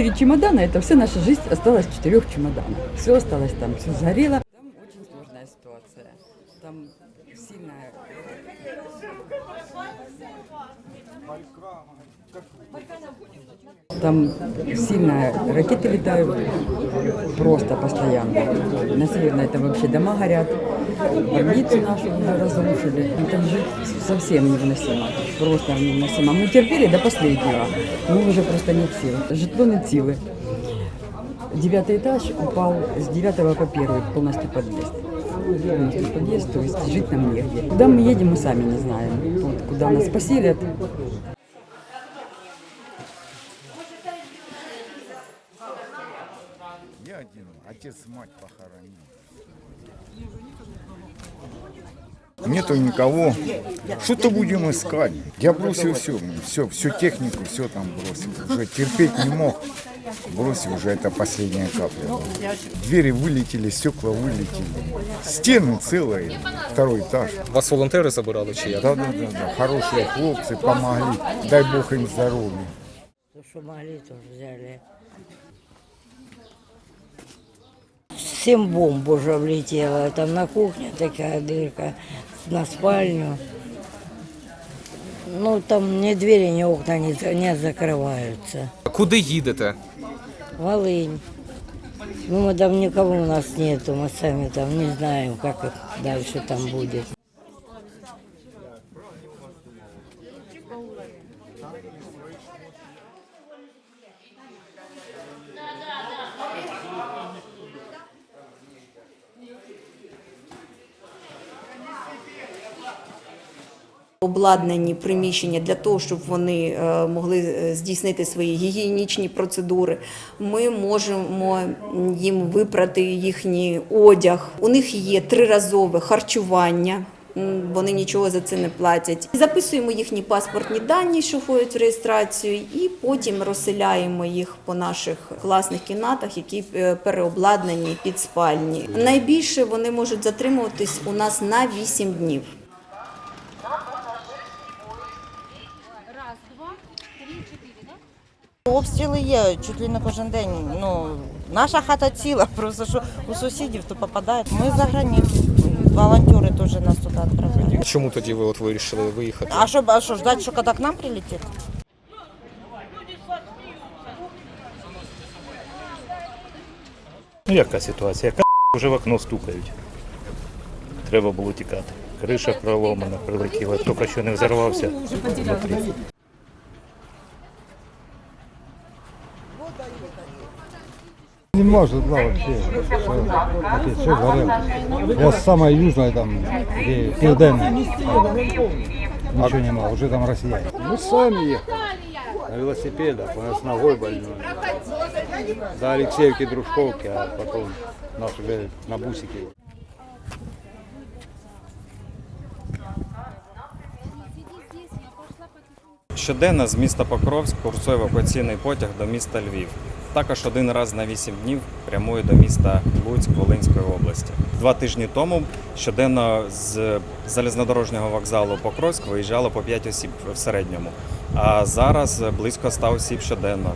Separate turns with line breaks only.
четыре чемодана, это вся наша жизнь осталась в четырех чемоданах. Все осталось там, все сгорело. Там очень сложная ситуация. Там сильная... Там сильно ракеты летают Просто постоянно. На Северной это вообще дома горят, больницу нашу уже разрушили. Ну, Там жить совсем невыносимо, просто невыносимо. Мы терпели до последнего, мы уже просто нет сил. Житло нет силы. Девятый этаж упал с девятого по первый, полностью подъезд. Полностью подъезд, то есть жить нам негде. Куда мы едем, мы сами не знаем. Вот, куда нас поселят,
один, отец мать похоронил. Нету никого. Что-то будем искать. Я бросил все, все, всю технику, все там бросил. Уже терпеть не мог. Бросил уже, это последняя капля. Двери вылетели, стекла вылетели. Стены целые, второй этаж.
Вас волонтери забирали чи як?
Да, да, да, да. Хорошие хлопцы помогли. Дай Бог им здоровья.
То, что могли, тоже взяли. Семь бомб уже влетело. Там на кухне такая дырка, на спальню. Ну, там ни двери, ни окна не, за- не закрываются.
Куди їдете?
Волынь. Ну, мы там никого у нас нету, мы сами там не знаем, как их дальше там будет.
Обладнані приміщення для того, щоб вони е, могли е, здійснити свої гігієнічні процедури. Ми можемо їм випрати їхній одяг. У них є триразове харчування. Вони нічого за це не платять. Записуємо їхні паспортні дані, що входять в реєстрацію, і потім розселяємо їх по наших класних кімнатах, які е, переобладнані під спальні. Найбільше вони можуть затримуватись у нас на 8 днів.
Обстріли є чуть ли не кожен день. Ну, наша хата ціла, просто що у сусідів то попадають. Ми за границю. Волонтери теж нас туди відправляють.
Чому тоді ви от вирішили виїхати?
А що, а що ждать, що коли к нам прилетить?
Ну яка ситуація? Яка вже в окно стукають. Треба було тікати. Криша проломана, прилетіла, тільки що не взорвався внутрі.
Не может, да, вообще. Все, все горело. Я с самой южной там, где Пилден. Ничего не мало, уже там россияне.
Мы сами ехали на велосипедах, у нас ногой больной. До Алексеевки, Дружковки, а потом нас уже на бусике.
Щоденно з міста Покровськ курсує евакуаційний потяг до міста Львів. Також один раз на 8 днів прямую до міста Луцьк Волинської області. Два тижні тому щоденно з залізнодорожнього вокзалу Покровськ виїжджало по 5 осіб в середньому. А зараз близько 100 осіб щоденно.